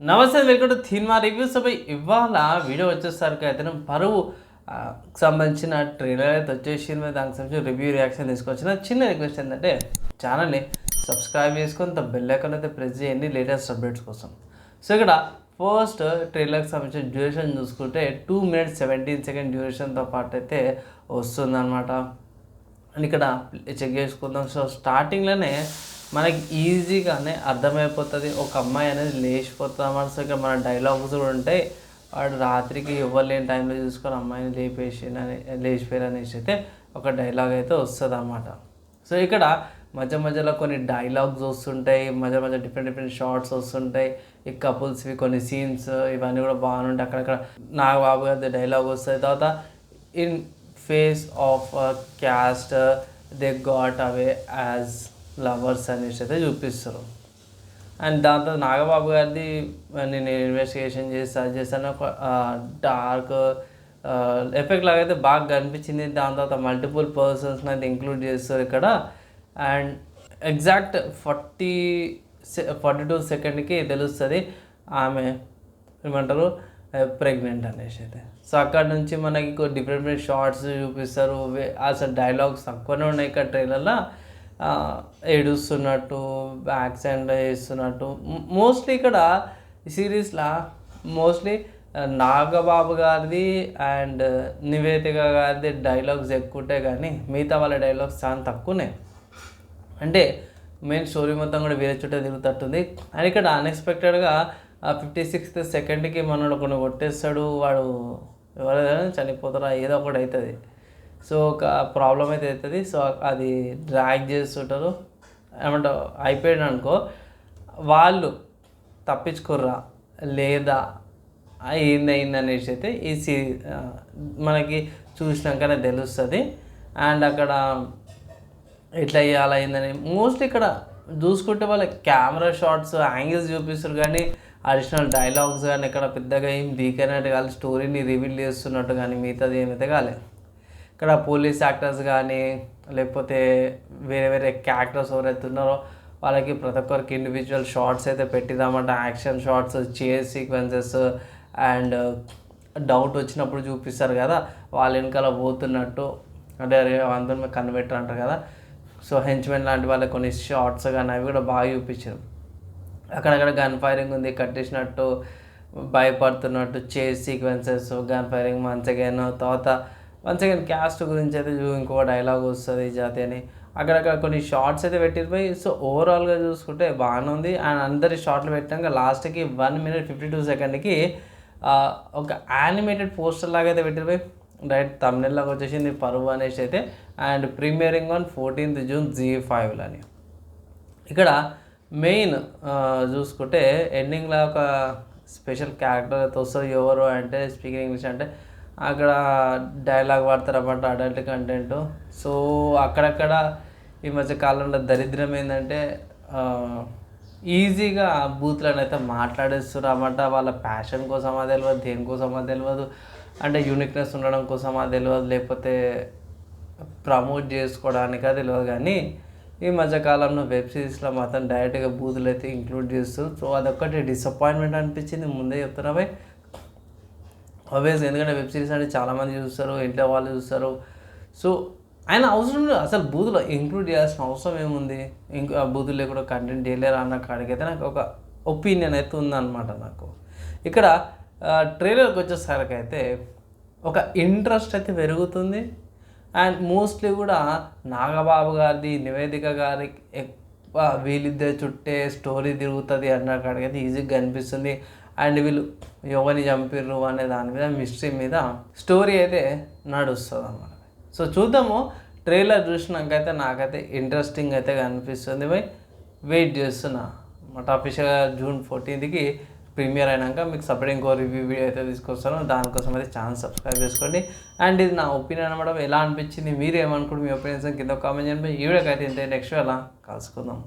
నమస్తే welcome to థీన్మా reviews. అవి ఇవాళ వీడియో వచ్చేసరికి అయితే పరువు సంబంధించిన ట్రైలర్ అయితే వచ్చేసింది దానికి సంబంధించిన రివ్యూ రియాక్షన్ తీసుకొచ్చిన చిన్న రిక్వెస్ట్ ఏంటంటే ఛానల్ని సబ్స్క్రైబ్ చేసుకొని త బెల్ ఐకాన్ అయితే ప్రెస్ చేయండి లేటెస్ట్ అప్డేట్స్ కోసం. సో ఇక్కడ ఫస్ట్ ట్రైలర్కి సంబంధించిన డ్యూరేషన్ చూసుకుంటే టూ మినిట్స్ సెవెంటీన్ సెకండ్ డ్యూరేషన్తో పాటు అయితే వస్తుందన్నమాట. అండ్ ఇక్కడ చెక్ చేసుకుందాం. సో స్టార్టింగ్లోనే మనకి ఈజీగానే అర్థమైపోతుంది. ఒక అమ్మాయి అనేది లేచిపోతుంది అన్నమాట ఇక్కడ మన డైలాగ్స్ కూడా ఉంటాయి. వాడు రాత్రికి ఇవ్వలేని టైంలో చూసుకొని అమ్మాయిని లేపేసి అని లేచిపోయారు అనేసి అయితే ఒక డైలాగ్ అయితే వస్తుంది అన్నమాట సో ఇక్కడ మధ్య మధ్యలో కొన్ని డైలాగ్స్ వస్తుంటాయి. మధ్య మధ్య డిఫరెంట్ డిఫరెంట్ షార్ట్స్ వస్తుంటాయి. ఈ కపుల్స్వి కొన్ని సీన్స్ ఇవన్నీ కూడా బాగుంటాయి అక్కడక్కడ నాగబాబు గారి డైలాగ్ వస్తుంది. తర్వాత in face of caste they got away as lovers అనేసి అయితే చూపిస్తారు. అండ్ దాని తర్వాత నాగబాబు గారిది నేను ఇన్వెస్టిగేషన్ చేసి సర్చ్ చేశాను ఒక డార్క్ ఎఫెక్ట్ లాగా అయితే బాగా కనిపించింది. దాని తర్వాత మల్టిపుల్ పర్సన్స్ని అయితే ఇంక్లూడ్ చేస్తారు ఇక్కడ. And exact forty forty two సెకండ్కి తెలుస్తుంది ఆమె ఏమంటారు ప్రెగ్నెంట్ అనేసి అయితే. సో అక్కడ నుంచి మనకి డిఫరెంట్ డిఫరెంట్ షార్ట్స్ చూపిస్తారు. వే- అసలు డైలాగ్స్ తక్కువనే ఉన్నాయి ఇక్కడ ట్రైలర్లో ఏడుస్తున్నట్టు యాక్సిడెంట్ చేస్తున్నట్టు మోస్ట్లీ ఇక్కడ ఈ సిరీస్లో మోస్ట్లీ నాగబాబు గారిది అండ్ నివేదిక గారిది డైలాగ్స్ ఎక్కువ ఉంటాయి కానీ మిగతా వాళ్ళ డైలాగ్స్ చాలా తక్కువనే అంటే మెయిన్ స్టోరీ మొత్తం కూడా వేరే చుట్టే తిరుగుతట్టుంది అండ్ ఇక్కడ అన్ఎక్స్పెక్టెడ్గా ఫిఫ్టీ సిక్స్త్ సెకండ్కి మనోడు కొన్ని కొట్టేస్తాడు. వాడు ఎవరైనా చనిపోతారా ఏదో ఒకటి అవుతుంది. సో ఒక ప్రాబ్లం అయితే అవుతుంది. సో అది డ్రాగ్ చేస్తుంటారు. ఏమంటారు? అయిపోయాడు అనుకో. వాళ్ళు తప్పించుకుర్రా? లేదా? ఏందయిందనేసి ఏంది అయింది అనేసి అయితే ఈ సీ మనకి చూసినాకనే తెలుస్తుంది. అండ్ అక్కడ ఎట్లా చేయాలి అయిందని మోస్ట్లీ ఇక్కడ చూసుకుంటే వాళ్ళ కెమెరా షాట్స్ యాంగిల్స్ చూపిస్తారు. కానీ అడిషనల్ డైలాగ్స్ కానీ ఇక్కడ పెద్దగా ఏం డీక్ అయినట్టు కానీ స్టోరీని రివీల్ చేస్తున్నట్టు కానీ మిగతాది ఏమైతే కాలేదు ఇక్కడ పోలీస్ యాక్టర్స్ కానీ లేకపోతే వేరే వేరే క్యారెక్టర్స్ ఎవరైతే ఉన్నారో వాళ్ళకి ప్రతి ఒక్కరికి ఇండివిజువల్ షార్ట్స్ అయితే పెట్టిదామంటే action shots chase sequences and doubt వచ్చినప్పుడు చూపిస్తారు కదా వాళ్ళ వెనకాల పోతున్నట్టు. అంటే అందరి మీద కనిపెట్టరు అంటారు కదా. సో హెంచ్మెన్ లాంటి వాళ్ళ కొన్ని షార్ట్స్ కానీ అవి కూడా బాగా చూపించారు. అక్కడక్కడ గన్ ఫైరింగ్ ఉంది కట్టేసినట్టు భయపడుతున్నట్టు చేజ్ సీక్వెన్సెస్ గన్ ఫైరింగ్ మంచిగా తర్వాత వన్స్ అగైన్ క్యాస్ట్ గురించి అయితే చూ- ఇంకో డైలాగ్ వస్తుంది జాతి అని. అక్కడక్కడ కొన్ని షార్ట్స్ అయితే పెట్టిపోయి సో ఓవరాల్గా చూసుకుంటే బాగానే ఉంది. అండ్ అందరి షార్ట్లు పెట్టాక లాస్ట్కి వన్ మినిట్ ఫిఫ్టీ టూ సెకండ్కి ఒక యానిమేటెడ్ పోస్టర్ లాగా అయితే పెట్టిపోయి డైరెక్ట్ తమిళలాగా వచ్చేసింది పరువు అనేసి అయితే. And premiering on fourteenth June Zee ఫైవ్లో అని ఇక్కడ మెయిన్ చూసుకుంటే ఎండింగ్లో ఒక స్పెషల్ క్యారెక్టర్ అయితే వస్తుంది. ఎవరు అంటే స్పీకింగ్ ఇంగ్లీష్ అంటే అక్కడ డైలాగ్ వాడతారు అన్నమాట అడల్ట్ కంటెంట్ సో అక్కడక్కడ ఈ మధ్య కాలంలో దరిద్రం ఏంటంటే ఈజీగా బూత్లను అయితే మాట్లాడేస్తున్నారు అన్నమాట. వాళ్ళ ప్యాషన్ కోసమా తెలియదు దేనికోసమా తెలియదు అంటే యూనిక్నెస్ ఉండడం కోసమా తెలియదు లేకపోతే ప్రమోట్ చేసుకోవడానికా తెలియదు కానీ ఈ మధ్యకాలంలో వెబ్ సిరీస్లో మాత్రం డైరెక్ట్గా బూతులు అయితే ఇంక్లూడ్ చేస్తూ సో అదొక్కటి డిసప్పాయింట్మెంట్ అనిపించింది. ముందే చెప్తున్నా ఆబ్వియస్ ఎందుకంటే వెబ్ సిరీస్ అంటే చాలామంది చూస్తారు ఇంట్లో వాళ్ళు చూస్తారు. సో ఆయన అవసరం లేదు. అసలు బూతులో ఇంక్లూడ్ చేయాల్సిన అవసరం ఏముంది? ఇంకా బూతులు లేకుండా కంటెంట్ చేయలేరా అన్న కాడికైతే నాకు ఒక ఒపీనియన్ అయితే ఉందన్నమాట నాకు. ఇక్కడ ట్రైలర్కి వచ్చేసరికి అయితే ఒక ఇంట్రెస్ట్ అయితే పెరుగుతుంది. అండ్ మోస్ట్లీ కూడా నాగబాబు గారిది నివేదిక గారి ఎక్కువ వీళ్ళిద్దరి చుట్టే స్టోరీ తిరుగుతుంది అన్న కాడికైతే ఈజీగా అనిపిస్తుంది. అండ్ వీళ్ళు ఎవరిని చంపిర్రు అనే దాని మీద మిస్టరీ మీద స్టోరీ అయితే నడుస్తుంది అన్నమాట సో చూద్దాము. ట్రైలర్ చూసినాకైతే నాకైతే ఇంట్రెస్టింగ్ అయితే కనిపిస్తుంది. బై వెయిట్ చేస్తున్నా. మాట అఫీషియల్గా జూన్ ఫోర్టీన్త్కి ప్రీమియర్ అయినాక మీకు సపరేట్ ఇంకో రివ్యూ వీడియో అయితే తీసుకొస్తాను. దానికోసం అయితే ఛానల్ సబ్స్క్రైబ్ చేసుకోండి. అండ్ ఇది నా ఒపీనియన్ అనమాట. ఎలా అనిపించింది మీరు ఏమనుకుంటు మీ ఒపీనియన్స్ కింద కామెంట్ చేయండి. ఈ వీడియోకి అయితే ఇంతే. నెక్స్ట్ అలా కలుసుకుందాం.